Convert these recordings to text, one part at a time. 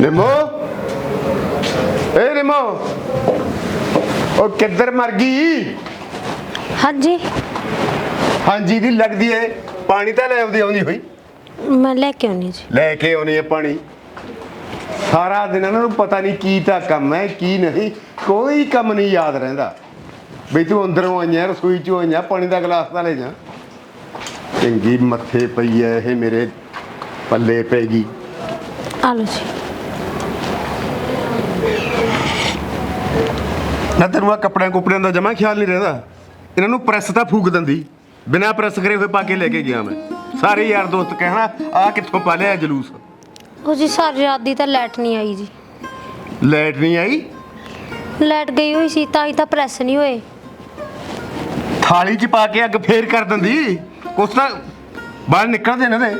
ਨਿੰਮੋ? ਏ ਨਿੰਮੋ! ਉਹ ਕਿੱਧਰ ਮਰ ਗਈ? ਹਾਂਜੀ। ਹਾਂਜੀ ਦੀ ਲੱਗਦੀ ਏ। ਪਾਣੀ ਤਾਂ ਲੈ ਆਉਂਦੀ ਆਉਂਦੀ ਹੋਈ। ਮੈਂ ਲੈ ਕੇ ਆਉਣੀ ਜੀ। ਲੈ ਕੇ ਆਉਣੀ ਹੈ ਪਾਣੀ। ਸਾਰਾ ਦਿਨ ਇਹਨਾਂ ਨੂੰ ਪਤਾ ਨਹੀਂ ਕੀ ਤਾਂ ਕੰਮ ਹੈ ਕੀ ਨਹੀਂ ਕੋਈ ਕੰਮ ਨਹੀਂ ਯਾਦ ਰਹਿੰਦਾ। ਵੀ ਤੂੰ ਅੰਦਰੋਂ ਆਈਆਂ ਰਸੋਈ ਚੋਂ ਆਈਆਂ ਪਾਣੀ ਦਾ ਗਲਾਸ ਤਾਂ ਲੈ ਜਾ। ਚੰਗੀ ਮੱਥੇ ਪਈ ਐ ਇਹ ਮੇਰੇ ਪੱਲੇ ਪੈਗੀ ਆ ਲਓ ਜੀ। ਨਾ ਤੈਨੂੰ ਆ ਕੱਪੜਿਆਂ ਕੁਪੜਿਆਂ ਦਾ ਜਮਾ ਖਿਆਲ ਨਹੀਂ ਰਹਿੰਦਾ? ਇਹਨਾਂ ਨੂੰ ਪ੍ਰੈਸ ਤਾਂ ਫੂਕ ਦਿੰਦੀ। ਬਿਨਾਂ ਪ੍ਰੈਸ ਕਰੇ ਹੋਏ ਪਾ ਕੇ ਲੈ ਕੇ ਗਿਆ ਮੈਂ। ਸਾਰੇ ਯਾਰ ਦੋਸਤ ਕਹਿਣਾ ਆ ਕਿੱਥੋਂ ਪਾ ਲਿਆ ਜਲੂਸ? ਉਹ ਜੀ ਸਾਰੀ ਰਾਤ ਦੀ ਤਾਂ ਲਾਈਟ ਨਹੀਂ ਆਈ ਜੀ। ਲਾਈਟ ਨਹੀਂ ਆਈ? ਲਾਈਟ ਗਈ ਹੋਈ ਸੀ ਤਾਂ ਹੀ ਤਾਂ ਪ੍ਰੈਸ ਨਹੀਂ ਹੋਏ। ਥਾਲੀ 'ਚ ਪਾ ਕੇ ਅੱਗ ਫੇਰ ਕਰ ਦਿੰਦੀ? ਕੁਛ ਤਾਂ ਬਾਹਰ ਨਿਕਲਦੇ ਨੇ ਤੇ।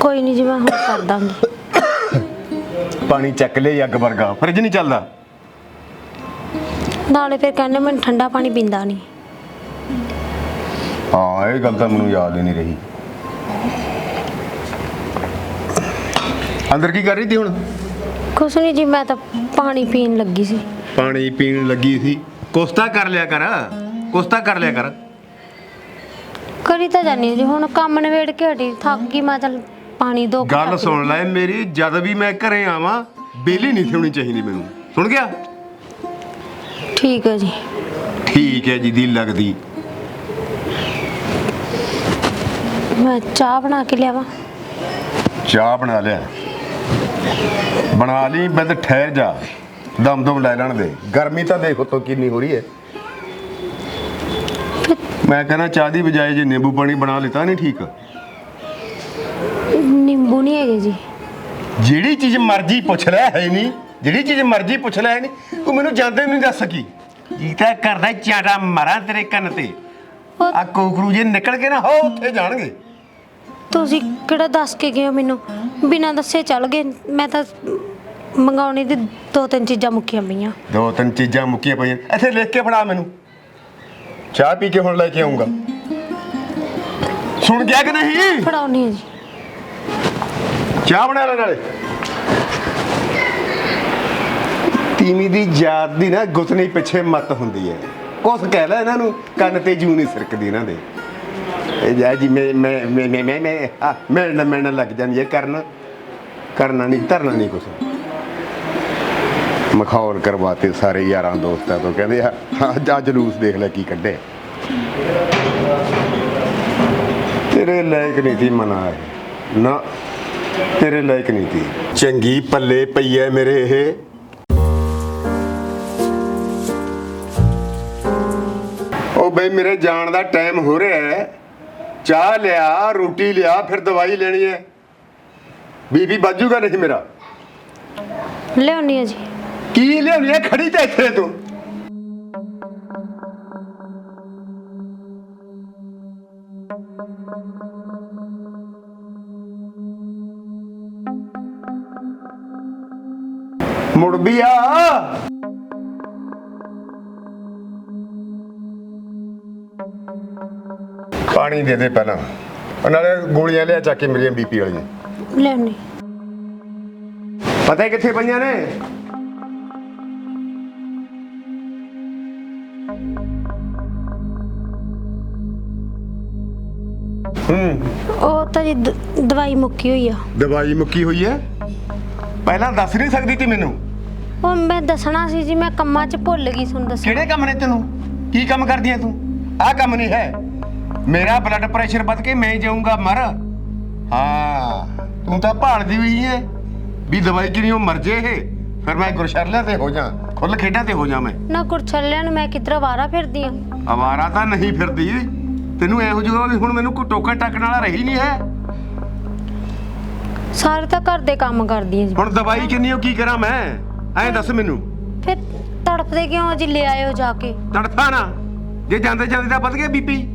ਕੋਈ ਨਹੀਂ ਜੀ ਮੈਂ ਹੁਣ ਕਰ ਦਾਂਗੀ। ਪਾਣੀ ਚੱਕ ਲਿਆ ਅੱਗ ਵਰਗਾ। ਫਰਿੱਜ ਨਹੀਂ ਚੱਲਦਾ? ਨਾਲੇ ਫਿਰ ਕਹਿੰਦੇ ਮੈਨੂੰ ਠੰਡਾ ਪਾਣੀ ਪੀਂਦਾ ਨਹੀਂ। ਹਾਂ ਇਹ ਗੱਲ ਤਾਂ ਮੈਨੂੰ ਯਾਦ ਹੀ ਨਹੀਂ ਰਹੀ। ਅੰਦਰ ਕੀ ਕਰ ਰਹੀ ਸੀ ਹੁਣ? ਕੁਛ ਨਹੀਂ ਜੀ ਮੈਂ ਤਾਂ ਪਾਣੀ ਪੀਣ ਲੱਗੀ ਸੀ। ਪਾਣੀ ਪੀਣ ਲੱਗੀ ਸੀ। ਕੁਸਤਾ ਕਰ ਲਿਆ ਕਰ ਕੁਸਤਾ ਕਰ ਲਿਆ ਕਰ। ਕਰੀ ਤਾਂ ਜਾਨੀ ਜੀ ਹੁਣ ਕੰਮ ਨਵੇੜ ਕੇ ਹਟੀ ਥੱਕ ਗਈ ਮੈਂ ਤਾਂ ਪਾਣੀ ਦੋ ਗੱਲ ਸੁਣ ਲੈ ਮੇਰੀ ਜਦ ਵੀ ਮੈਂ ਘਰੇ ਆਵਾਂ ਬੇਲੀ ਨਹੀਂ ਥਿਉਣੀ ਚਾਹੀਦੀ ਮੈਨੂੰ। ਸੁਣ ਗਿਆ? ਠੀਕ ਹੈ ਜੀ। ਠੀਕ ਹੈ ਜੀ ਦੀ ਲੱਗਦੀ। ਮੈਂ ਚਾਹ ਬਣਾ ਕੇ ਲਿਆਵਾਂ। ਚਾਹ ਬਣਾ ਲਿਆ। ਬਣਾ ਲਈ ਬੰਦ ਠਹਿਰ ਜਾ। ਦਮ ਦਮ ਲੈ ਲੈਣ ਦੇ। ਗਰਮੀ ਤਾਂ ਦੇਖ ਉਤੋਂ ਕਿੰਨੀ ਹੋ ਰਹੀ ਹੈ। ਮੈਂ ਕਹਿੰਦਾ ਚਾਹ ਦੀ ਬਜਾਏ ਜੇ ਨਿੰਬੂ ਪਾਣੀ ਬਣਾ ਲਿੱਤਾ ਨਹੀਂ ਠੀਕ। ਨਿੰਬੂ ਨਹੀਂ ਹੈਗੇ ਜੀ। ਜਿਹੜੀ ਚੀਜ਼ ਮਰਜ਼ੀ ਪੁੱਛ ਲੈ ਹੈ ਨਹੀਂ। ਜਿਹੜੀ ਚੀਜ਼ ਮਰਜ਼ੀ ਪੁੱਛ ਲੈ ਹੈ ਨਹੀਂ। ਤੂੰ ਮੈਨੂੰ ਜਾਂਦੇ ਨਹੀਂ ਦੱਸ ਸਕੀ। ਜੀ ਤਾਂ ਕਰਦਾ ਚਾਟਾ ਮਾਰਾਂ ਤੇਰੇ ਕੰਨ ਤੇ। ਆ ਕੋਕਰੂ ਜੇ ਨਿਕਲ ਕੇ ਨਾ ਹੋ ਉੱਥੇ ਜਾਣਗੇ। ਤੁਸੀਂ ਕਿਹੜਾ ਦੱਸ ਕੇ ਗਏ ਹੋ ਮੈਨੂੰ? ਬਿਨਾਂ ਦੱਸੇ ਚੱਲ ਗਏ। ਮੈਂ ਤਾਂ ਮੰਗਾਉਣੀ ਦੀ ਦੋ ਤਿੰਨ ਚੀਜ਼ਾਂ ਮੁੱਕੀਆਂ ਪਈਆਂ। ਦੋ ਤਿੰਨ ਚੀਜ਼ਾਂ ਮੁੱਕੀਆਂ ਪਈਆਂ। ਇੱਥੇ ਲਿਖ ਕੇ ਫੜਾ ਮੈਨੂੰ। ਚਾਹ ਪੀ ਕੇ ਹੁਣ ਲੈ ਕੇ ਆਉਂਗਾ ਸੁਣ ਗਿਆ ਕਿ ਨਹੀਂ? ਫੜਾਉਣੀ ਹੈ ਜੀ। ਚਾਹ ਬਣਾ ਲੈ ਨਾਲੇ। ਤੀਮੀ ਦੀ ਯਾਦ ਦੀ ਨਾ ਗੁੱਤਨੀ ਪਿੱਛੇ ਮਤ ਹੁੰਦੀ ਹੈ। ਕੁਛ ਕਹਿ ਲੈ ਇਹਨਾਂ ਨੂੰ ਕੰਨ ਤੇ ਜੂ ਨਹੀਂ ਸਰਕਦੀ ਇਹਨਾਂ ਦੇ। ਇਹ ਜੀ ਮੈਂ ਮੈਂ ਮੈਂ ਮੈਂ ਮੈਂ ਮੈਂ ਆ ਮੈਂ ਲੱਗ ਜਾਂਦੀ ਹੈ ਕਰਨ। ਕਰਨਾ ਨਹੀਂ, ਧਰਨਾ ਨਹੀਂ ਕੁਛ। ਮਖੌਲ ਕਰਵਾਤੇ ਸਾਰੇ ਯਾਰਾਂ ਦੋਸਤਾਂ ਤੋਂ, ਕਹਿੰਦੇ ਆ ਅੱਜ ਜਲੂਸ ਦੇਖ ਲੈ ਕੀ ਕੱਢੇ। ਤੇਰੇ ਲਾਇਕ ਨਹੀਂ ਸੀ ਮਨਾ ਨਾ, ਤੇਰੇ ਲਾਇਕ ਨਹੀਂ ਸੀ। ਚੰਗੀ ਪੱਲੇ ਪਈ ਐ ਮੇਰੇ ਇਹ। ਉਹ ਬਈ, ਮੇਰੇ ਜਾਣ ਦਾ ਟਾਈਮ ਹੋ ਰਿਹਾ ਹੈ। ਚਾਹ ਲਿਆ ਰੋਟੀ ਲਿਆ ਫਿਰ ਦਵਾਈ ਲੈਣੀ ਹੈ। ਬੀਬੀ ਬਾਜੂਗਾ ਨਹੀਂ ਮੇਰਾ। ਲਿਆਉਣੀ ਹੈ ਜੀ। ਕੀ ਲਿਆਉਣੀ ਹੈ? ਖੜੀ ਤਾਂ ਇੱਥੇ ਤੂੰ। ਮੁੜ ਵੀ ਆ ਪਾਣੀ ਦੇ ਦੇ ਪਹਿਲਾਂ। ਉਹ ਨਾਲੇ ਗੋਲੀਆਂ ਲਿਆ ਚੱਕ ਕੇ ਮੇਰੀਆਂ ਬੀਪੀ ਵਾਲੀਆਂ। ਲਿਆਉਣੀ ਪਤਾ ਹੈ ਕਿੱਥੇ ਪਈਆਂ ਨੇ? ਹੂੰ। ਉਹ ਤਾਂ ਜੀ ਦ- ਦਵਾਈ ਮੁੱਕੀ ਹੋਈ ਆ। ਦਵਾਈ ਮੁੱਕੀ ਹੋਈ ਹੈ ਪਹਿਲਾਂ ਦੱਸ ਨਹੀਂ ਸਕਦੀ ਤੀ ਮੈਨੂੰ। ਉਹ ਮੈਂ ਦੱਸਣਾ ਸੀ ਜੀ ਮੈਂ ਕੰਮਾਂ 'ਚ ਭੁੱਲ ਗਈ ਤੁਹਾਨੂੰ ਦੱਸ ਕਿਹੜੇ ਕੰਮ ਨੇ ਤੈਨੂੰ? ਕੀ ਕੰਮ ਕਰਦੀ ਐ ਤੂੰ? ਆਹ ਕੰਮ ਨਹੀਂ ਹੈ। ਮੇਰਾ ਬਲੱਡ ਪ੍ਰੈਸ਼ਰ ਵੱਧ ਕੇ ਮੈਂ ਜਾਊਂਗਾ ਮਰ। ਹਾਂ ਤੂੰ ਤਾਂ ਭਾਲਦੀ ਹੋਈ ਐ। ਵੀ ਦਵਾਈ ਕਿਣੀ ਉਹ ਮਰ ਜੇ ਇਹ। ਫਿਰ ਮੈਂ ਗੁਰਸ਼ਰਲਿਆਂ ਤੇ ਹੋ ਜਾ ਖੁੱਲ ਖੇਡਾਂ ਤੇ ਹੋ ਜਾ ਮੈਂ। ਨਾ ਕੁਰਛੱਲਿਆਂ ਨੂੰ ਮੈਂ ਕਿਧਰ ਵਾਰਾ ਫਿਰਦੀ ਆ? ਅਵਾਰਾ ਤਾਂ ਨਹੀਂ ਫਿਰਦੀ। ਤੈਨੂੰ ਇਹੋ ਜਿਹਾ ਵੀ ਹੁਣ ਮੈਨੂੰ ਕੋਈ ਟੋਕਾ ਟੱਕਣ ਵਾਲਾ ਰਹੀ ਨਹੀਂ ਹੈ। ਸਾਰੇ ਤਾਂ ਘਰ ਦੇ ਕੰਮ ਕਰਦੀ ਆ ਹੁਣ ਦਵਾਈ ਕਿੰਨੀ ਉਹ ਕੀ ਕਰਾਂ ਮੈਂ? ਐਂ ਦੱਸ ਮੈਨੂੰ। ਫਿਰ ਤੜਫਦੇ ਕਿਉਂ ਜੀ ਲੈ ਆਇਓ ਜਾ ਕੇ। ਤੜਫਾ ਨਾ। ਜੇ ਜਾਂਦੇ ਜਾਂਦੇ ਤਾਂ ਵੱਧ ਗਿਆ ਬੀਪੀ।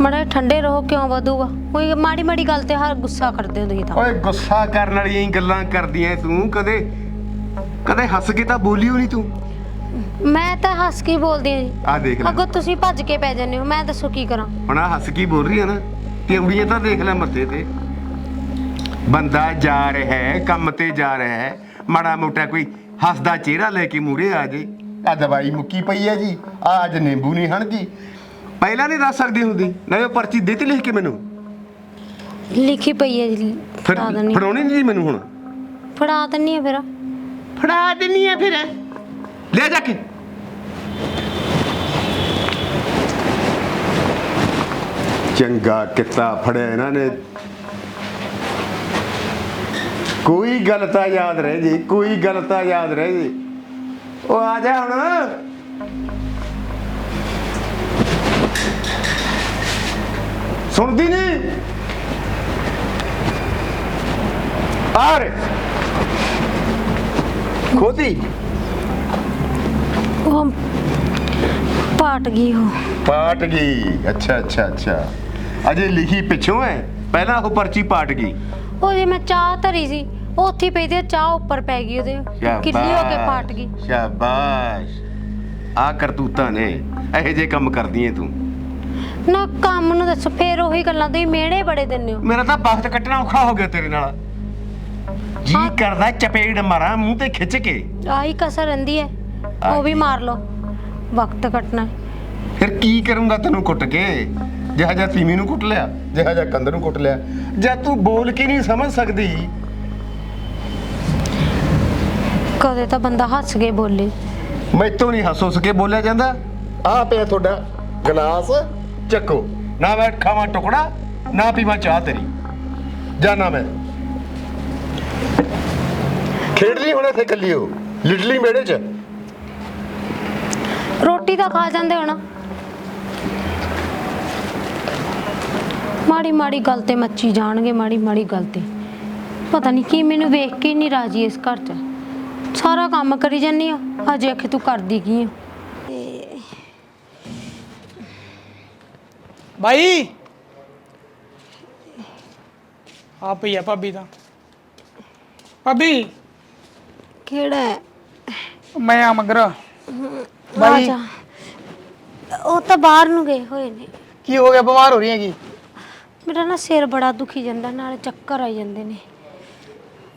ਮੜਾ ਠੰਡੇ ਰਹੋ ਕਿਉਂ ਵਧੂਗਾ? ਕੋਈ ਮਾੜੀ ਮਾੜੀ ਗੱਲ ਤੇ ਹਰ ਗੁੱਸਾ ਕਰਦੇ ਹੋ ਤੁਸੀਂ ਤਾਂ। ਓਏ ਗੁੱਸਾ ਕਰਨ ਵਾਲੀਆਂ ਹੀ ਗੱਲਾਂ ਕਰਦੀਆਂ ਤੂੰ ਕਦੇ ਕਦੇ ਹੱਸ ਕੇ ਤਾਂ ਬੋਲੀ ਹੋਣੀ ਤੂੰ? ਮੈਂ ਤਾਂ ਹੱਸ ਕੇ ਬੋਲਦੀ ਹਾਂ ਜੀ। ਆ ਦੇਖ ਲੈ। ਅੱਗੋਂ ਤੁਸੀਂ ਭੱਜ ਕੇ ਪੈ ਜਾਂਦੇ ਹੋ ਮੈਂ ਦੱਸੋ ਕੀ ਕਰਾਂ? ਹੁਣ ਆਹ ਹੱਸ ਕੇ ਬੋਲ ਰਹੀ ਆ ਨਾ ਤਿਉੜੀਆਂ ਤਾਂ ਦੇਖ ਲੈ ਮੱਥੇ ਤੇ। ਬੰਦਾ ਜਾ ਰਿਹਾ ਹੈ ਕੰਮ ਤੇ ਜਾ ਰਿਹਾ ਹੈ ਮਾੜਾ ਮੋਟਾ ਕੋਈ ਹੱਸਦਾ ਚਿਹਰਾ ਲੈ ਕੇ ਮੂਰੇ ਆ ਜੇ। ਆ ਦਵਾਈ ਮੁੱਕੀ ਪਈ ਹੈ ਜੀ ਆ ਅੱਜ ਨਿੰਬੂ ਨਹੀਂ ਹਣ ਜੀ ਪਹਿਲਾਂ ਨਹੀਂ ਦੱਸ ਸਕਦੀ ਹੁੰਦੀ ਨਾ ਉਹ ਪਰਚੀ ਦੇਤੀ ਲਿਖ ਕੇ ਮੈਨੂੰ? ਲਿਖੀ ਪਈ ਹੈ ਜੀ ਫਿਰ ਫੜਾ ਦਿੰਨੀ ਫੜਾਉਣੀ ਨਹੀਂ ਜੀ ਮੈਨੂੰ ਹੁਣ? ਫੜਾ ਦਿੰਨੀ ਆ ਫਿਰ। ਫੜਾ ਦਿੰਨੀ ਆ ਫਿਰ। ਲੈ ਜਾ ਕੇ। ਚੰਗਾ ਕਿੱਤਾ ਫੜਿਆ ਇਹਨਾਂ ਨੇ। ਕੋਈ ਗੱਲ ਤਾਂ ਯਾਦ ਰਹਿ ਜੀ ਕੋਈ ਗੱਲ ਤਾਂ ਯਾਦ ਰਹਿ ਜੀ। ਉਹ ਆ ਜਾ ਹੁਣ। ਸੁਣਦੀ ਨਹੀਂ? ਆ ਰੇ। ਖੋਦੀ ਉਹ ਪਾਟ ਗਈ ਉਹ। ਪਾਟ ਗਈ। ਅੱਛਾ ਅੱਛਾ ਅੱਛਾ। ਅਜੇ ਲਿਖੀ ਪਿੱਛੋਂ ਹੈ ਪਹਿਲਾਂ ਉਹ ਪਰਚੀ ਪਾਟ ਗਈ। ਉਹ ਜੇ ਮੈਂ ਚਾਹ ਧਰੀ ਸੀ ਉਹ ਉੱਥੇ ਹੀ ਪਈ ਤੇ ਚਾਹ ਉੱਪਰ ਪੈ ਗਈ ਉਹਦੇ। ਕਿੱਲੀ ਹੋ ਕੇ ਪਾਟ ਗਈ। ਸ਼ਾਬਾਸ਼। ਆ ਕਰਤੂਤਾਂ ਨੇ। ਇਹੋ ਜੇ ਕੰਮ ਕਰਦੀ ਏ ਤੂੰ। ਨਾ ਕੰਮ ਨੂੰ ਦੱਸ ਫੇਰ ਉਹੀ ਗੱਲਾਂ ਤੁਸੀਂ ਮਿਹਣੇ ਬੜੇ ਦਿੰਦੇ ਹੋ। ਮੇਰਾ ਤਾਂ ਵਕਤ ਕੱਟਣਾ ਔਖਾ ਹੋ ਗਿਆ ਤੇਰੇ ਨਾਲ। ਜੀ ਹਾਂ। ਕਰਦਾ ਚਪੇੜ ਮਾਰਾਂ ਮੂੰਹ ਤੇ ਖਿੱਚ ਕੇ। ਆਹੀ ਕਸਰ ਰਹਿੰਦੀ ਹੈ ਉਹ ਵੀ ਮਾਰ ਲਓ ਵਕਤ ਕੱਟਣਾ। ਹੈ। ਫਿਰ ਕੀ ਕਰੂੰਗਾ ਤੈਨੂੰ ਕੁੱਟ ਕੇ? ਜਿਹਾ ਜਿਹਾ ਤੀਵੀਂ ਨੂੰ ਕੁੱਟ ਲਿਆ ਜਿਹਾ ਜਿਹਾ ਕੰਧ ਨੂੰ ਕੁੱਟ ਲਿਆ। ਜਦ ਤੂੰ ਬੋਲ ਕੇ ਨਹੀਂ ਸਮਝ ਸਕਦੀ? ਕਦੇ ਤਾਂ ਬੰਦਾ ਹੱਸ ਕੇ ਬੋਲੇ। ਮੈਥੋਂ ਨਹੀਂ ਹੱਸ ਹੱਸ ਕੇ ਬੋਲਿਆ ਜਾਂਦਾ। ਆ ਪਿਆ ਤੁਹਾਡਾ ਗਲਾਸ। ਚੱਕੋ। ਨਾ ਮੈਂ ਖਾਵਾਂ ਟੁਕੜਾ, ਨਾ ਪੀਵਾਂ ਚਾਹ ਤੇਰੀ। ਜਾਣਾ ਮੈਂ। ਖੇਡ ਲਈ ਹੁਣ ਇੱਥੇ ਕੱਲੀ ਹੋ ਲਿਟਲੀ ਮੇੜੇ ਚ। ਰੋਟੀ ਤਾਂ ਖਾ ਜਾਂਦੇ ਹੋ ਨਾ ਮਾੜੀ ਮਾੜੀ ਗੱਲ ਤੇ ਮੱਚੀ ਜਾਣਗੇ, ਮਾੜੀ ਮਾੜੀ ਗੱਲ ਤੇ। ਪਤਾ ਨਹੀਂ ਕੀ ਮੈਨੂੰ ਵੇਖ ਕੇ ਹੀ ਨਹੀਂ ਰਾਜੀ ਇਸ ਘਰ 'ਚ। ਸਾਰਾ ਕੰਮ ਕਰੀ ਜਾਂਦੀ ਆ, ਹਜੇ ਆਖੇ ਤੂੰ ਕਰਦੀ ਕੀ ਆ? ਭਾਈ ਆ ਪਈ ਆ ਭਾਬੀ ਤਾਂ। ਭਾਬੀ। ਕਿਹੜਾ ਹੈ? ਮੈਂ ਆ ਮਗਰ। ਬਾਈ। ਉਹ ਤਾਂ ਬਾਹਰ ਨੂੰ ਗਏ ਹੋਏ ਨੇ। ਕੀ ਹੋ ਗਿਆ? ਬਿਮਾਰ ਹੋ ਰਹੀ ਹੈਗੀ। ਮੇਰਾ ਨਾ ਸਿਰ ਬੜਾ ਦੁਖੀ ਜਾਂਦਾ ਨਾਲੇ ਚੱਕਰ ਆ ਜਾਂਦੇ ਨੇ।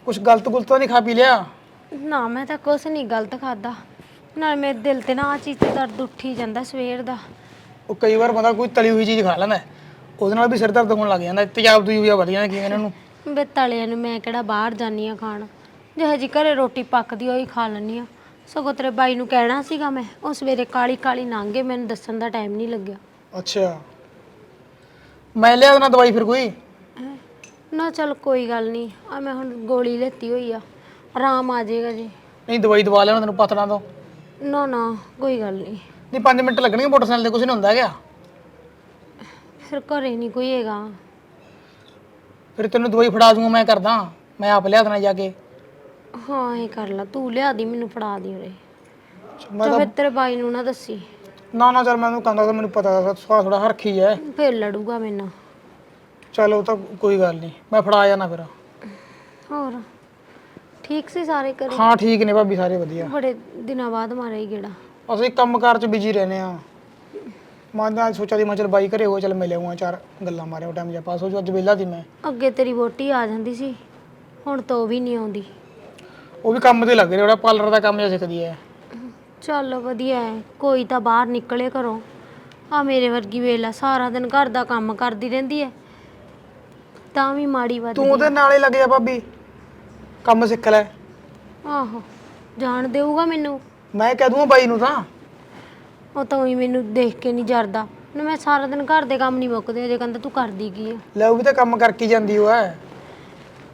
ਕੁਛ ਗਲਤ ਗੁਲਤ ਤਾਂ ਨਹੀਂ ਖਾ ਪੀ ਲਿਆ? ਨਾ ਮੈਂ ਤਾਂ ਕੁਛ ਨਹੀਂ ਗਲਤ ਖਾਦਾ ਨਾਲ ਮੇਰੇ ਦਿਲ ਤੇ ਨਾ ਆ ਚੀਜ਼ ਤੇ ਦਰਦ ਉੱਠੀ ਜਾਂਦਾ ਸਵੇਰ ਦਾ। ਉਹ ਕਈ ਵਾਰ ਬੰਦਾ ਕੋਈ ਤਲੀ ਹੋਈ ਚੀਜ਼ ਖਾ ਲੈਂਦਾ ਹੈ। ਉਹਦੇ ਨਾਲ ਵੀ ਸਿਰ ਦਰਦ ਹੋਣ ਲੱਗ ਜਾਂਦਾ ਤੇਜ਼ਾਬ ਦੂਈ ਵਧ ਜਾਂਦਾ ਕੀ ਇਹਨਾਂ ਨੂੰ? ਬੇ ਤਲਿਆਂ ਨੂੰ ਮੈਂ ਕਿਹੜਾ ਬਾਹਰ ਜਾਨੀ ਆ ਖਾਣ। ਜੇ ਹਜੀ ਘਰੇ ਰੋਟੀ ਪੱਕਦੀ ਹੋਈ ਖਾ ਲੈਣੀ ਆ ਸਗੋਂ ਤੇਰੇ ਬਾਈ ਨੂੰ ਕਹਿਣਾ ਸੀਗਾ ਮੈਂ ਉਹ ਸਵੇਰੇ ਕਾਲੀ ਕਾਲੀ ਲੰਘੇ ਮੈਨੂੰ ਦੱਸਣ ਦਾ ਟਾਈਮ ਨਹੀਂ ਲੱਗਿਆ। ਅੱਛਾ। ਮੈਂ ਲਿਆ ਦੇਣਾ ਦਵਾਈ ਫਿਰ ਕੋਈ? ਹੈਂ। ਨਾ ਚਲ ਕੋਈ ਗੱਲ ਨਹੀਂ ਆ ਮੈਂ ਹੁਣ ਗੋਲੀ ਲੈਤੀ ਹੋਈ ਆ। ਆਰਾਮ ਆ ਜਾਏਗਾ ਜੀ। ਨਹੀਂ ਦਵਾਈ ਦਵਾ ਲੈਣਾ ਤੈਨੂੰ ਪਤਲਾ ਤੋਂ। ਨਾ ਨਾ ਕੋਈ ਗੱਲ ਨਹੀਂ। ਨਹੀਂ 5 ਮਿੰਟ ਲੱਗਣਗੇ ਮੋਟਰਸਾਈਕਲ ਤੇ ਕੁਛ ਨਹੀਂ ਹੁੰਦਾ ਹੈਗਾ। ਫਿਰ ਘਰੇ ਨਹੀਂ ਕੋਈ ਹੈਗਾ। ਫਿਰ ਤੈਨੂੰ ਦਵਾਈ ਫੜਾ ਦੂੰਗਾ ਮੈਂ ਕਰਦਾ। ਮੈਂ ਆਪ ਲਿਆ ਦੇਣਾ ਜਾ ਕੇ। ਹਾਂ ਇਹ ਕਰ ਲਾ ਤੂੰ ਲਿਆ ਦੀ ਮੈਨੂੰ ਫੜਾ ਦੀ ਉਰੇ। ਮੈਂ ਤਾਂ ਫਿਰ ਤੇਰੇ ਬਾਈ ਨੂੰ ਨਾ ਦੱਸੀ। ਨਾ ਨਾ ਚੱਲ ਮੈਨੂੰ ਕਹਿੰਦਾ ਤਾਂ ਮੈਨੂੰ ਪਤਾ ਸਵਾ ਥੋੜਾ ਹਰਖੀ ਹੈ ਫਿਰ ਲੜੂਗਾ ਮੈਨੂੰ ਚਲ ਉਹ ਤਾਂ ਕੋਈ ਗੱਲ ਨਹੀਂ ਮੈਂ ਫੜਾ ਜਾਣਾ ਫਿਰ। ਹੋਰ ਠੀਕ ਸੀ ਸਾਰੇ ਘਰੇ? ਹਾਂ ਠੀਕ ਨੇ ਭਾਬੀ ਸਾਰੇ ਵਧੀਆ। ਬੜੇ ਦਿਨਾਂ ਬਾਅਦ ਮਾਰਿਆ ਹੀ ਗੇੜਾ। ਅਸੀਂ ਕੰਮਕਾਰ ਚ ਬਿਜ਼ੀ ਰਹਿੰਦੇ ਆ ਮੈਂ ਤਾਂ ਸੋਚਿਆ ਦੀ ਮੈਂ ਚਲ ਬਾਈ ਘਰੇ ਹੋ ਚਲ ਮਿਲੇ ਆਉਂਗਾ ਚਾਰ ਗੱਲਾਂ ਮਾਰੇ ਉਹ ਟਾਈਮ ਜਿਹਾ ਪਾਸ ਹੋ ਜੋ ਅੱਜ ਵਿਹਲਾ ਸੀ ਮੈਂ। ਅੱਗੇ ਤੇਰੀ ਵੋਟੀ ਆ ਜਾਂਦੀ ਸੀ ਹੁਣ ਤਾਂ ਉਹ ਵੀ ਨਹੀਂ ਆਉਂਦੀ। ਉਹ ਵੀ ਕੰਮ ਤੇ ਲੱਗ ਰਿਹਾ ਉਹਦਾ ਪਾਰਲਰ ਦਾ ਕੰਮ ਜਿਹਾ ਸਿੱਖਦੀ ਹੈ। ਚੱਲ ਵਧੀਆ ਹੈ ਕੋਈ ਤਾਂ ਬਾਹਰ ਨਿਕਲੇ ਘਰੋਂ ਆ ਮੇਰੇ ਵਰਗੀ ਵੇਲਾ ਸਾਰਾ ਦਿਨ ਘਰ ਦਾ ਕੰਮ ਕਰਦੀ ਰਹਿੰਦੀ ਹੈ। ਤਾਂ ਵੀ ਮਾੜੀ ਵੱਧ ਤੂੰ ਉਹਦੇ ਨਾਲ ਹੀ ਲੱਗ ਜਾ ਭਾਬੀ ਕੰਮ ਸਿੱਖ ਲੈ। ਆਹੋ ਜਾਣ ਦੇਊਗਾ ਮੈਨੂੰ। ਮੈਂ ਕਹਿ ਦੂੰਗਾ ਬਾਈ ਨੂੰ ਤਾਂ। ਉਹ ਤਾਂ ਹੀ ਮੈਨੂੰ ਦੇਖ ਕੇ ਨਹੀਂ ਜਰਦਾ। ਨਾ ਮੈਂ ਸਾਰਾ ਦਿਨ ਘਰ ਦੇ ਕੰਮ ਨਹੀਂ ਮੁੱਕਦੇ ਜੇ ਕਹਿੰਦਾ ਤੂੰ ਕਰਦੀ ਕੀ ਆ? ਲੈ ਉਹ ਵੀ ਤਾਂ ਕੰਮ ਕਰਕੇ ਜਾਂਦੀ ਉਹ ਹੈ।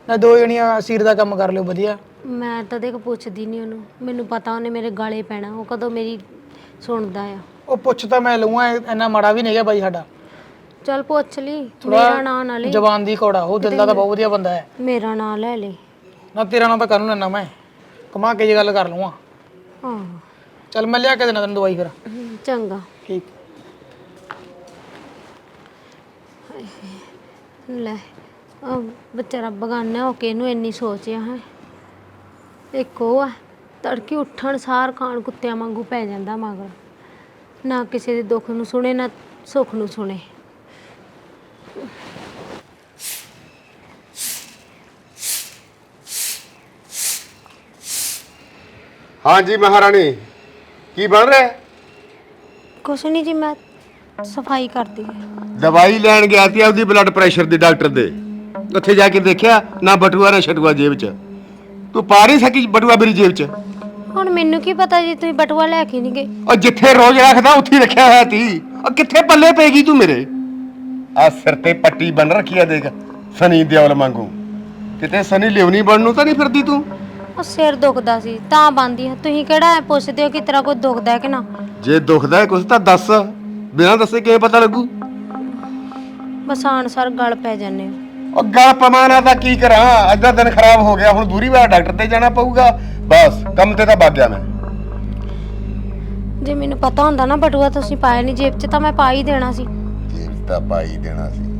ਨਾ ਦੋ ਜਣੀਆਂ ਸੀਰ ਦਾ ਕੰਮ ਕਰ ਲਿਓ ਵਧੀਆ। ਮੈਂ ਤਾਂ ਦੇਖ ਪੁੱਛਦੀ ਨਹੀਂ ਉਹਨੂੰ। ਮੈਨੂੰ ਪਤਾ ਉਹਨੇ ਮੇਰੇ ਗਾਲੇ ਪੈਣਾ ਉਹ ਕਦੋਂ ਮੇਰੀ ਸੁਣਦਾ ਆ। ਉਹ ਪੁੱਛ ਤਾਂ ਮੈਂ ਲਊਂਗਾ ਇੰਨਾ ਮਾੜਾ ਵੀ ਨਹੀਂ ਹੈਗਾ ਬਾਈ ਸਾਡਾ। ਚੱਲ ਪੁੱਛ ਲਈ ਮੇਰਾ ਨਾਂ ਨਾ ਲੈ। ਜ਼ਬਾਨ ਦੀ ਕੋੜਾ ਉਹ ਦਿਲ ਦਾ ਤਾਂ ਬਹੁਤ ਵਧੀਆ ਬੰਦਾ ਹੈ। ਮੇਰਾ ਨਾਂ ਲੈ ਲੈ। ਨਾ ਤੇਰਾ ਨਾਂ ਤਾਂ ਕਰ ਲੈਣਾ ਮੈਂ। ਕਮਾ ਕੇ ਜੇ ਗੱਲ ਕਰ ਲਊਂਗਾ। ਹਾਂ ਚੱਲ ਮੈਂ ਲਿਆ ਕੇ ਦੇਣਾ ਤੈਨੂੰ ਦਵਾਈ ਫਿਰ। ਚੰਗਾ। ਠੀਕ। ਲੈ ਉਹ ਵਿਚਾਰਾ ਬਗਾਨਾ ਹੋ ਕੇ ਇਹਨੂੰ ਇੰਨੀ ਸੋਚਿਆ ਹੈ। ਇੱਕ ਉਹ ਆ ਤੜਕੇ ਉੱਠਣ ਸਾਰ ਖਾਣ ਕੁੱਤਿਆਂ ਵਾਂਗੂ ਪੈ ਜਾਂਦਾ ਮਗਰ। ਨਾ ਕਿਸੇ ਦੇ ਦੁੱਖ ਨੂੰ ਸੁਣੇ ਨਾ ਸੁੱਖ ਨੂੰ ਸੁਣੇ। ਹਾਂਜੀ ਮਹਾਰਾਣੀ ਕੀ ਬਣ ਰਿਹਾ? ਹੈ? ਕੁਛ ਨਹੀਂ ਜੀ ਮੈਂ ਸਫ਼ਾਈ ਕਰਦੀ ਹਾਂ। ਦਵਾਈ ਲੈਣ ਗਿਆ ਸੀ ਆਪਦੀ ਬਲੱਡ ਪ੍ਰੈਸ਼ਰ ਦੀ ਡਾਕਟਰ ਦੇ। ਉੱਥੇ ਜਾ ਕੇ ਦੇਖਿਆ ਨਾ ਬਟੂਆ ਨਾ ਛਟੂਆ ਜੇਬ 'ਚ। ਤੂੰ ਪਾ ਨਹੀਂ ਸਕੀ ਬਟੂਆ ਮੇਰੀ ਜੇਬ 'ਚ? ਹੁਣ ਮੈਨੂੰ ਕੀ ਪਤਾ ਜੀ ਤੁਸੀਂ ਬਟੂਆ ਲੈ ਕੇ ਨਹੀਂ ਗਏ। ਉਹ ਜਿੱਥੇ ਰੋਜ਼ ਰੱਖਦਾ ਉੱਥੇ ਹੀ ਰੱਖਿਆ ਹੋਇਆ ਸੀ। ਉਹ ਕਿੱਥੇ ਪੱਲੇ ਪੈਗੀ ਤੂੰ ਮੇਰੇ? ਆ ਸਿਰ ਤੇ ਪੱਟੀ ਬਨ ਰੱਖੀ ਆ ਦੇਖ ਸਨੀ ਦਿਓਲ ਵਾਂਗੂ। ਕਿਤੇ ਸਨੀ ਲਿਉਣੀ ਬਣਨ ਨੂੰ ਤਾਂ ਨਹੀਂ ਫਿਰਦੀ ਤੂੰ? ਉਹ ਸਿਰ ਦੁਖਦਾ ਸੀ ਤਾਂ ਬੰਦੀ ਤੁਸੀਂ ਕਿਹੜਾ ਪੁੱਛਦੇ ਹੋ ਕਿ ਤੇਰਾ ਕੋਈ ਦੁਖਦਾ ਹੈ ਕਿ ਨਾ? ਜੇ ਦੁਖਦਾ ਹੈ ਕੁਛ ਤਾਂ ਦੱਸ। ਬਿਨਾਂ ਦੱਸੇ ਕਿਵੇਂ ਪਤਾ ਲੱਗੂ? ਬਸ ਆਣਸਰ ਗਲ ਪੈ ਜਾਂਦੇ ਹੋ। ਉਹ ਗਲ ਪਮਾਨਾ ਤਾਂ ਕੀ ਕਰਾਂ? ਅੱਜ ਦਾ ਦਿਨ ਖਰਾਬ ਹੋ ਗਿਆ ਹੁਣ ਦੂਰੀ ਵਾਰ ਡਾਕਟਰ ਤੇ ਜਾਣਾ ਪਊਗਾ। ਬਸ ਕੰਮ ਤੇ ਤਾਂ ਵਗ ਗਿਆ ਮੈਂ। ਜੇ ਮੈਨੂੰ ਪਤਾ ਹੁੰਦਾ ਨਾ ਬਟੂਆ ਤੁਸੀਂ ਪਾਇਆ ਨਹੀਂ ਜੇਬ 'ਚ ਤਾਂ ਮੈਂ ਪਾ ਹੀ ਦੇਣਾ ਸੀ। ਜੇਬ ਤਾਂ ਪਾਈ ਦੇਣਾ ਸੀ।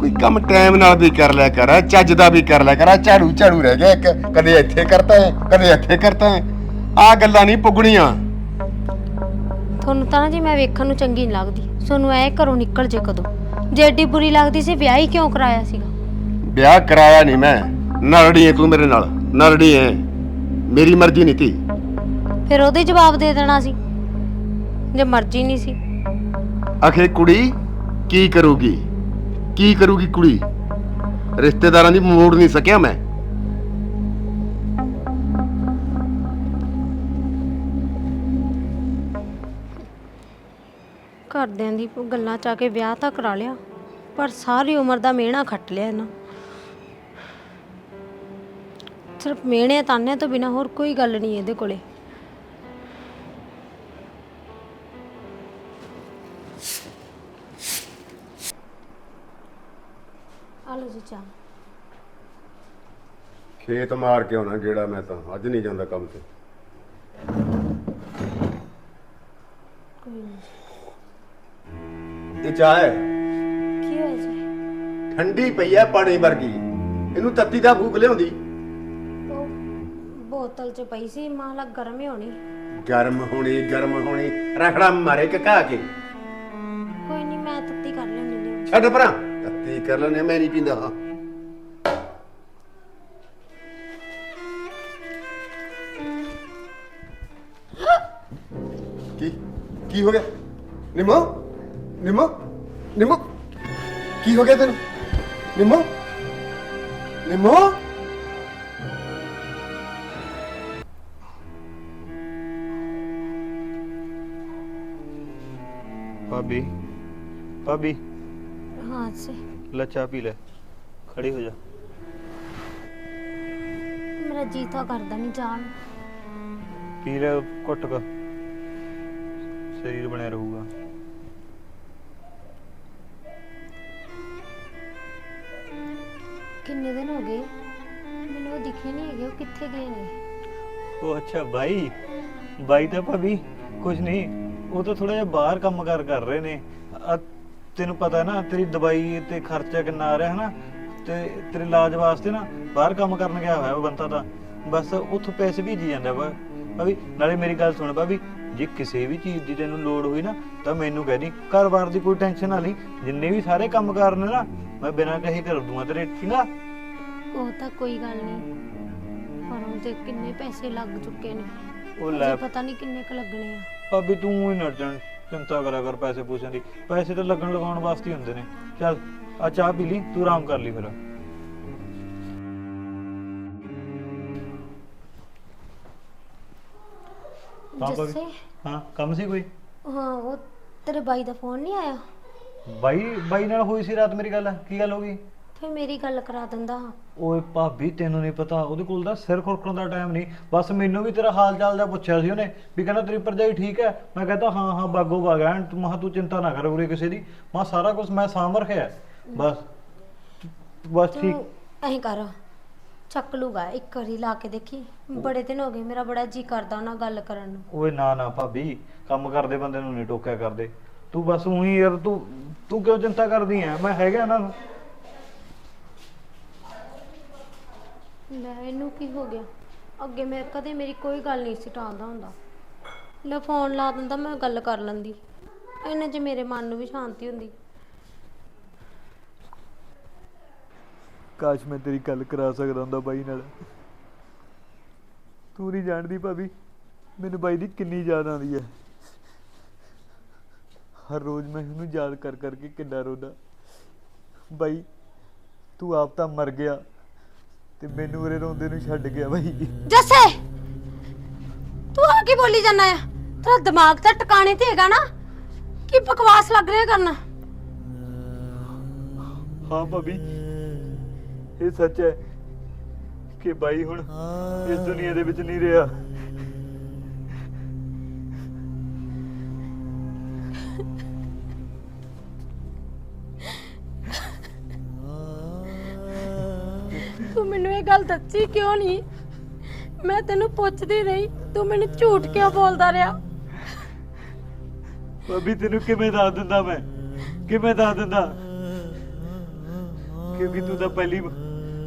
ਕੋਈ ਕੰਮ ਟਾਈਮ ਨਾਲ ਵੀ ਕਰ ਲਿਆ ਕਰ ਚੱਜ ਦਾ ਵੀ ਕਰ ਲਿਆ ਕਰ ਝਾੜੂ ਝਾੜੂ ਰਹਿ ਗਿਆ ਇੱਕ। ਕਦੇ ਇੱਥੇ ਕਰਤਾ ਹੈ ਕਦੇ ਇੱਥੇ ਕਰਤਾ ਹੈ ਆ ਗੱਲਾਂ ਨਹੀਂ ਪੁੱਗਣੀਆਂ। ਤੁਹਾਨੂੰ ਤਾਂ ਨਾ ਜੀ ਮੈਂ ਵੇਖਣ ਨੂੰ ਚੰਗੀ ਨਹੀਂ ਲੱਗਦੀ। ਤੁਹਾਨੂੰ ਐ ਘਰੋਂ ਨਿਕਲ ਜੇ ਕਦੋਂ। ਜੇ ਏਡੀ ਬੁਰੀ ਲੱਗਦੀ ਸੀ ਵਿਆਹ ਹੀ ਕਿਉਂ ਕਰਾਇਆ ਸੀਗਾ? ਵਿਆਹ ਕਰਾਇਆ ਨਹੀਂ ਮੈਂ। ਨਰੜੀ ਹੈ ਤੂੰ ਮੇਰੇ ਨਾਲ ਨਰੜੀ ਹੈ ਮੇਰੀ ਮਰਜ਼ੀ ਨਹੀਂ ਤੀ। ਫਿਰ ਉਹਦੇ ਜਵਾਬ ਦੇ ਦੇਣਾ ਸੀ ਜੇ ਮਰਜ਼ੀ ਨਹੀਂ ਸੀ। ਅਖੇ ਕੁੜੀ ਕੀ ਕਰੂਗੀ? ਕੀ ਕਰੂਗੀ ਕੁੜੀ? ਰਿਸ਼ਤੇਦਾਰਾਂ ਦੀ ਮੋੜ ਨਹੀਂ ਸਕਿਆ ਮੈਂ। ਘਰਦਿਆਂ ਦੀ ਗੱਲਾਂ ਚ ਆ ਕੇ ਵਿਆਹ ਤਾਂ ਕਰਾ ਲਿਆ, ਪਰ ਸਾਰੀ ਉਮਰ ਦਾ ਮਿਹਣਾ ਖੱਟ ਲਿਆ ਇਹਨਾਂ। ਸਿਰਫ ਮਿਹਣੇ ਤਾਨੇ ਤੋਂ ਬਿਨਾ ਹੋਰ ਕੋਈ ਗੱਲ ਨਹੀਂ ਇਹਦੇ ਕੋਲੇ। ਜੀ। ਚਾਹ ਖੇਤ ਮਾਰ ਕੇ ਆਉਣਾ ਗੇੜਾ ਮੈਂ ਤਾਂ ਅੱਜ ਨਹੀਂ ਜਾਂਦਾ ਕੰਮ ਤੇ। ਕੋਈ ਨਹੀਂ। ਇਹ ਚਾਹ ਹੈ? ਕੀ ਹੋਇਆ ਜੀ? ਠੰਡੀ ਪਈ ਹੈ ਪਾਣੀ ਵਰਗੀ। ਇਹਨੂੰ ਤੱਤੀ ਦਾ ਫੂਕ ਲਿਆਉਂਦੀ। ਉਹ ਬੋਤਲ ਚ ਪਈ ਸੀ ਮਾਂ ਲੱਗ ਗਰਮ ਹੀ ਹੋਣੀ। ਗਰਮ ਹੋਣੀ ਗਰਮ ਹੋਣੀ। ਰਖੜਾ ਮਾਰੇ ਕਕਾ ਕੇ। ਕੋਈ ਨਹੀਂ ਮੈਂ ਤੱਤੀ ਕਰ ਲੈਂਦੀ ਹਾਂ। ਛੱਡ ਪਰਾਂ। ਤੱਤੀ ਕਰ ਲੈਣੇ ਮੈਂ ਨਹੀਂ ਪੀਂਦਾ। ਹਾਂ ਕੀ? ਕੀ ਹੋ ਗਿਆ? ਨਿਮੋ? ਨਿਮੋ? ਨਿਮੋ? ਕੀ ਹੋ ਗਿਆ ਤੈਨੂੰ? ਨਿਮੋ? ਨਿਮੋ? ਭਾਬੀ? ਭਾਬੀ? ਹਾਂ ਸੇ ਲੈ ਚਾਹ ਪੀ ਲੈ। ਖੜੀ ਹੋ ਜਾ। ਮੇਰਾ ਜੀ ਤਾਂ ਕਰਦਾ ਨਹੀਂ ਜਾਣ। ਪੀ ਲੈ ਘੁੱਟ ਕੇ। ਸਰੀਰ ਬਣਿਆ ਰਹੂਗਾ। ਕਿੰਨੇ ਦਿਨ ਹੋ ਗਏ? ਮੈਨੂੰ ਉਹ ਦਿਖੇ ਨਹੀਂ ਹੈਗੇ ਉਹ ਕਿੱਥੇ ਗਏ ਨੇ? ਉਹ ਅੱਛਾ ਬਾਈ। ਬਾਈ ਤਾਂ ਭਾਬੀ ਕੁਝ ਨਹੀਂ ਉਹ ਤਾਂ ਥੋੜਾ ਜਿਹਾ ਬਾਹਰ ਕੰਮ ਕਰ ਕਰ ਰਹੇ ਨੇ। ਆ ਤੈਨੂੰ ਪਤਾ ਹੈ ਨਾ ਤੇਰੀ ਦਵਾਈ ਤੇ ਖਰਚਾ ਕਿੰਨਾ ਆ ਰਿਹਾ ਹੈ ਨਾ ਤੇ ਤੇਰੇ ਇਲਾਜ ਵਾਸਤੇ ਨਾ ਬਾਹਰ ਕੰਮ ਕਰਨ ਗਿਆ ਹੋਇਆ ਉਹ ਬੰਤਾ ਤਾਂ। ਬਸ ਉੱਥੋਂ ਪੈਸੇ ਭੇਜੀ ਜਾਂਦਾ ਵਾ। ਭਾਬੀ ਨਾਲੇ ਮੇਰੀ ਗੱਲ ਸੁਣ ਭਾਬੀ ਜੇ ਕਿਸੇ ਵੀ ਚੀਜ਼ ਦੀ ਤੈਨੂੰ ਲੋੜ ਹੋਈ ਨਾ ਤਾਂ ਮੈਨੂੰ ਕਹਿ ਦੀ ਘਰ-ਬਾਰ ਦੀ ਕੋਈ ਟੈਨਸ਼ਨ ਨਾ ਲਈ। ਜਿੰਨੇ ਵੀ ਸਾਰੇ ਕੰਮ ਕਰਨੇ ਨਾ ਮੈਂ ਬਿਨਾਂ ਕਹੇ ਕਰ ਦੂੰਗਾ ਤੇਰੇ ਠੀਕਾ ਉਹ ਤਾਂ ਕੋਈ ਗੱਲ ਨਹੀਂ। ਪਰ ਹੁਣ ਤੇ ਕਿੰਨੇ ਪੈਸੇ ਲੱਗ ਚੁੱਕੇ ਨੇ। ਉਹ ਪਤਾ ਨਹੀਂ ਕਿੰਨੇ ਕ ਲੱਗਣੇ ਆ। ਭਾਬੀ ਤੂੰ ਹੀ ਨਾ ਟੈਨ- ਚਿੰਤਾ ਕਰਿਆ ਕਰ ਪੈਸੇ ਪੂਸਿਆਂ ਦੀ। ਪੈਸੇ ਤਾਂ ਲੱਗਣ ਲਗਾਉਣ ਵਾਸਤੇ ਹੀ ਹੁੰਦੇ ਨੇ। ਚੱਲ ਆ ਚਾਹ ਪੀ ਲਈ ਤੂੰ ਆਰਾਮ ਕਰ ਲਈ ਫਿਰ। ਹਾਂ ਭਾਬੀ। ਜੱਸੇ? ਹਾਂ ਕੰਮ ਸੀ ਕੋਈ? ਹਾਂ ਉਹ ਤੇਰੇ ਬਾਈ ਦਾ ਫੋਨ ਨਹੀਂ ਆਇਆ? ਬਾਈ ਬਾਈ ਨਾਲ ਹੋਈ ਸੀ ਰਾਤ ਮੇਰੀ ਗੱਲ। ਕੀ ਗੱਲ ਹੋ ਗਈ? ਫਿਰ ਮੇਰੀ ਗੱਲ ਕਰਾ ਦਿੰਦਾ ਓਏ ਭਾਬੀ ਤੈਨੂੰ ਨਹੀਂ ਪਤਾ ਉਹਦੇ ਕੋਲ ਦਾ ਸਿਰ ਖੁਰਕਣ ਦਾ ਟਾਈਮ ਨਹੀਂ। ਬਸ ਮੈਨੂੰ ਵੀ ਤੇਰਾ ਹਾਲ ਚਾਲ ਦਾ ਪੁੱਛਿਆ ਸੀ ਉਹਨੇ ਵੀ ਕਹਿੰਦਾ ਤੇਰੀ ਭਰਜਾਈ ਠੀਕ ਹੈ। ਮੈਂ ਕਹਿੰਦਾ ਹਾਂ ਹਾਂ ਬਾਗੋ ਬਾਗ ਐਨ ਤੂੰ ਮਹਾ ਤੂੰ ਚਿੰਤਾ ਨਾ ਕਰ ਉਰੇ ਕਿਸੇ ਦੀ। ਮਾ ਸਾਰਾ ਕੁਝ ਮੈਂ ਸਾਂਭ ਰੱਖਿਆ ਬਸ ਬਸ ਠੀਕ। ਤੂੰ ਐਂ ਕਰ ਚੱਕ ਲੂਗਾ ਇੱਕ ਵਾਰੀ ਲਾ ਕੇ ਦੇਖੀ। ਬੜੇ ਦਿਨ ਹੋ ਗਏ ਮੇਰਾ ਬੜਾ ਜੀ ਕਰਦਾ ਉਹਨਾਂ ਗੱਲ ਕਰਨ ਨੂੰ। ਓਏ ਨਾ ਨਾ ਭਾਬੀ ਕੰਮ ਕਰਦੇ ਬੰਦੇ ਨੂੰ ਨਹੀਂ ਟੋਕਿਆ ਕਰਦੇ। ਤੂੰ ਬਸ ਉਹੀ ਯਾਰ ਤੂੰ ਤੂੰ ਕਿਉਂ ਚਿੰਤਾ ਕਰਦੀ ਐ ਮੈਂ ਹੈਗਾ ਨਾ। ਲੈ, ਇਹਨੂੰ ਕੀ ਹੋ ਗਿਆ? ਅੱਗੇ ਮੈਂ ਕਦੇ ਮੇਰੀ ਕੋਈ ਗੱਲ ਨਹੀਂ ਸੀ ਟਾਲਦਾ ਹੁੰਦਾ। ਲੈ ਫੋਨ ਲਾ ਦਿੰਦਾ, ਮੈਂ ਗੱਲ ਕਰ ਲੈਂਦੀ। ਇਹਨੇ ਚ ਮੇਰੇ ਮਨ ਨੂੰ ਵੀ ਸ਼ਾਂਤੀ ਹੁੰਦੀ। ਕਾਸ਼ ਮੈਂ ਤੇਰੀ ਗੱਲ ਕਰਾ ਸਕਦਾ ਹੁੰਦਾ ਬਾਈ ਨਾਲ। ਤੂੰ ਨਹੀਂ ਜਾਣਦੀ ਭਾਬੀ, ਮੈਨੂੰ ਬਾਈ ਦੀ ਕਿੰਨੀ ਯਾਦ ਆਉਂਦੀ ਹੈ। ਹਰ ਰੋਜ਼ ਮੈਂ ਉਹਨੂੰ ਯਾਦ ਕਰ ਕਰਕੇ ਕਿੰਨਾ ਰੋਦਾ। ਬਾਈ, ਤੂੰ ਆਪ ਤਾਂ ਮਰ ਗਿਆ। ਤੇ ਮੈਨੂੰ ਉਰੇ ਰੋਂਦੇ ਨੂੰ ਛੱਡ ਗਿਆ ਬਾਈ। ਜੱਸੇ ਤੂੰ ਆ ਕੀ ਬੋਲੀ ਜਾਂਦਾ ਆ? ਤੇਰਾ ਦਿਮਾਗ ਤਾਂ ਟਿਕਾਣੇ ਤੇ ਹੈਗਾ ਨਾ। ਕੀ ਬਕਵਾਸ ਲੱਗ ਰਿਹਾ ਕਰਨਾ? ਹਾਂ ਭਾਬੀ ਇਹ ਸੱਚ ਹੈ ਕਿ ਬਾਈ ਹੁਣ ਇਸ ਦੁਨੀਆ ਦੇ ਵਿੱਚ ਨਹੀਂ ਰਿਹਾ। ਗੱਲ ਦੱਸੀ ਕਿਉਂ ਨਹੀਂ ਮੈਂ ਤੈਨੂੰ ਪੁੱਛਦੀ ਰਹੀ, ਤੂੰ ਮੈਨੂੰ ਝੂਠ ਕਿਉਂ ਬੋਲਦਾ ਰਿਹਾ? ਭਾਬੀ, ਤੈਨੂੰ ਕਿਵੇਂ ਦੱਸ ਦਿੰਦਾ ਮੈਂ? ਕਿਵੇਂ ਦੱਸ ਦਿੰਦਾ? ਕਿਉਂਕਿ ਤੂੰ ਤਾਂ ਪਹਿਲੀ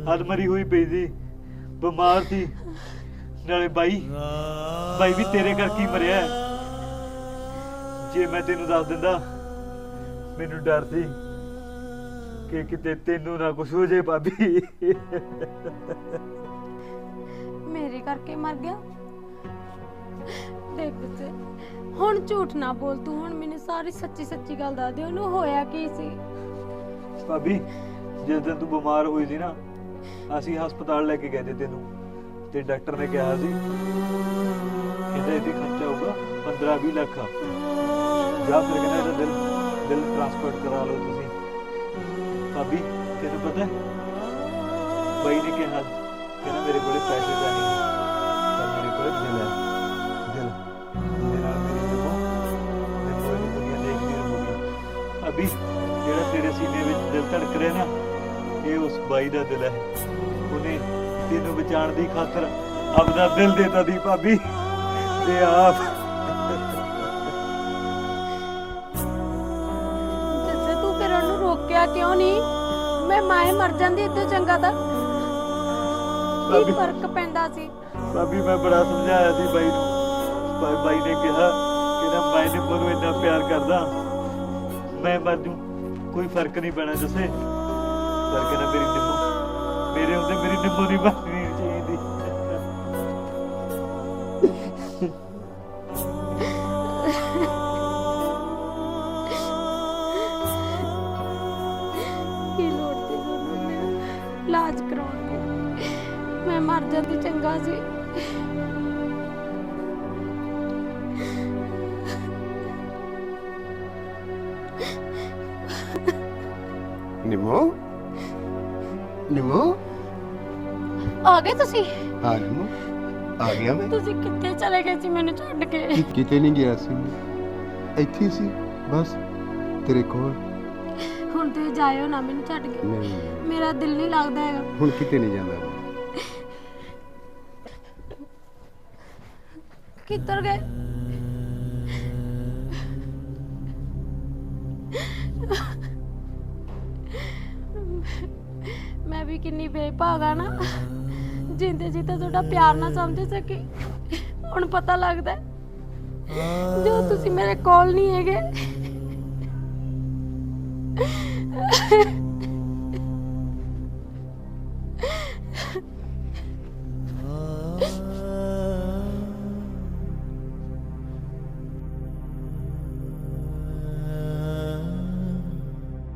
ਹੱਦ ਹੋਈ ਪਈ ਸੀ, ਬਿਮਾਰ ਸੀ, ਨਾਲੇ ਬਾਈ ਬਾਈ ਵੀ ਤੇਰੇ ਕਰਕੇ ਹੀ ਮਰਿਆ ਹੈ। ਜੇ ਮੈਂ ਤੈਨੂੰ ਦੱਸ ਦਿੰਦਾ, ਮੈਨੂੰ ਡਰ ਸੀ। ਕਿ ਕਿਤੇ ਤੈਨੂੰ ਨਾ ਕੁਝ ਹੋ ਜਾਏ ਭਾਬੀ। ਮੇਰੇ ਕਰਕੇ ਮਰ ਗਿਆ। ਦੇਖ ਬੱਚੇ ਹੁਣ ਝੂਠ ਨਾ ਬੋਲ ਤੂੰ ਹੁਣ ਮੈਨੂੰ ਸਾਰੀ ਸੱਚੀ ਸੱਚੀ ਗੱਲ ਦੱਸ ਦੇ ਉਹਨੂੰ ਹੋਇਆ ਕੀ ਸੀ? ਭਾਬੀ ਜਿਸ ਦਿਨ ਤੂੰ ਬਿਮਾਰ ਹੋਈ ਸੀ ਨਾ ਅਸੀਂ ਹਸਪਤਾਲ ਲੈ ਕੇ ਗਏ ਤੇ ਤੈਨੂੰ ਤੇ ਡਾਕਟਰ ਨੇ ਕਿਹਾ ਸੀ ਕਹਿੰਦਾ ਇਹਦੀ ਖਰਚਾ ਹੋਊਗਾ 15-20 ਲੱਖ ਜਾਂ ਫਿਰ ਕਹਿੰਦਾ ਇਹਦਾ ਦਿਲ ਦਿਲ ਟ੍ਰਾਂਸਪੋਰਟ ਕਰਾ ਲਓ ਤੁਸੀਂ। ਭਾਬੀ, ਤੈਨੂੰ ਪਤਾ ਹੈ? ਬਾਈ ਨੇ ਕਿਹਾ, ਕਹਿੰਦਾ ਮੇਰੇ ਕੋਲੇ ਪੈਸੇ ਤਾਂ ਨਹੀਂ। ਪਰ ਮੇਰੇ ਕੋਲੇ ਦਿਲ ਹੈ। ਦਿਲ। ਜਿਹਦੇ ਨਾਲ ਮੇਰੀ ਨਿਭੋ ਨਿਭੋ ਇਹ ਦੁਨੀਆ ਦੇਖਦੀ ਰਹੂਗੀ। ਅਭੀ ਜਿਹੜਾ ਤੇਰੇ ਸੀਨੇ ਵਿੱਚ ਦਿਲ ਧੜਕ ਰਿਹਾ ਨਾ, ਇਹ ਉਸ ਬਾਈ ਦਾ ਦਿਲ ਹੈ। ਉਹਨੇ ਤੈਨੂੰ ਬਚਾਉਣ ਦੀ ਖਾਤਰ ਆਪਦਾ ਦਿਲ ਦੇਤਾ ਦੀ, ਭਾਬੀ। ਤੇ ਆਪ ਰੋਕਿਆ ਕਿਉਂ ਨਹੀਂ? ਮੈਂ ਮਾਏ ਮਰ ਜਾਂਦੀ ਇਦੋਂ ਚੰਗਾ ਤਾਂ। ਕੀ ਭਾਬੀ। ਫ਼ਰਕ ਪੈਂਦਾ ਸੀ? ਭਾਬੀ ਮੈਂ ਬੜਾ ਸਮਝਾਇਆ ਸੀ ਬਾਈ ਨੂੰ। ਪਰ ਬਾਈ ਨੇ ਕਿਹਾ ਕਿ ਨਾ ਮੈਂ ਨੇ ਮੈਨੂੰ ਇੰਨਾ ਪਿਆਰ ਕਰਦਾ ਮੈਂ ਮਰ ਜੂ। ਕੋਈ ਫ਼ਰਕ ਨਹੀਂ ਪੈਣਾ ਜਸੇ। ਪਰ ਕਹਿੰਦਾ ਮੇਰੀ ਨਿੰਮੋ। ਮੇਰੇ ਹੁੰਦੇ ਮੇਰੀ ਨਿੰਮੋ ਨਹੀਂ ਬਣਨੀ ਇਲਾਜ ਕਰਾਉਣ ਦੀ ਮੈਂ ਮਰ ਜਾਂਦੀ ਚੰਗਾ ਸੀ ਨਿਮੋ? ਨਿਮੋ? ਆ ਗਏ ਤੁਸੀਂ? ਹਾਂ ਨਿਮੋ ਆ ਗਿਆ ਮੈਂ। ਤੁਸੀਂ ਕਿੱਥੇ ਚਲੇ ਗਏ ਸੀ ਮੈਨੂੰ ਛੱਡ ਕੇ? ਕਿਤੇ ਨਹੀਂ ਗਿਆ ਸੀ ਮੈਂ। ਇੱਥੇ ਹੀ ਸੀ ਬਸ ਤੇਰੇ ਕੋਲ। ਹੁਣ ਤੁਸੀਂ ਜਾਇਓ ਨਾ ਮੈਨੂੰ ਛੱਡ ਕੇ। ਨਹੀਂ। ਮੇਰਾ ਦਿਲ ਨਹੀਂ ਲੱਗਦਾ ਹੈਗਾ। ਹੁਣ ਕਿਤੇ ਨਹੀਂ ਜਾਂਦਾ ਮੈਂ। ਕਿੱਧਰ ਗਏ? ਮੈਂ ਵੀ ਕਿੰਨੀ ਬੇਭਾਗਾ ਨਾ। ਜਿੰਦੇ ਜੀ ਤਾਂ ਤੁਹਾਡਾ ਪਿਆਰ ਨਾ ਸਮਝ ਸਕੀ ਹੁਣ ਪਤਾ ਲੱਗਦਾ ਹੈ। ਜੋ ਤੁਸੀਂ ਮੇਰੇ ਕੋਲ ਨਹੀਂ ਹੈਗੇ।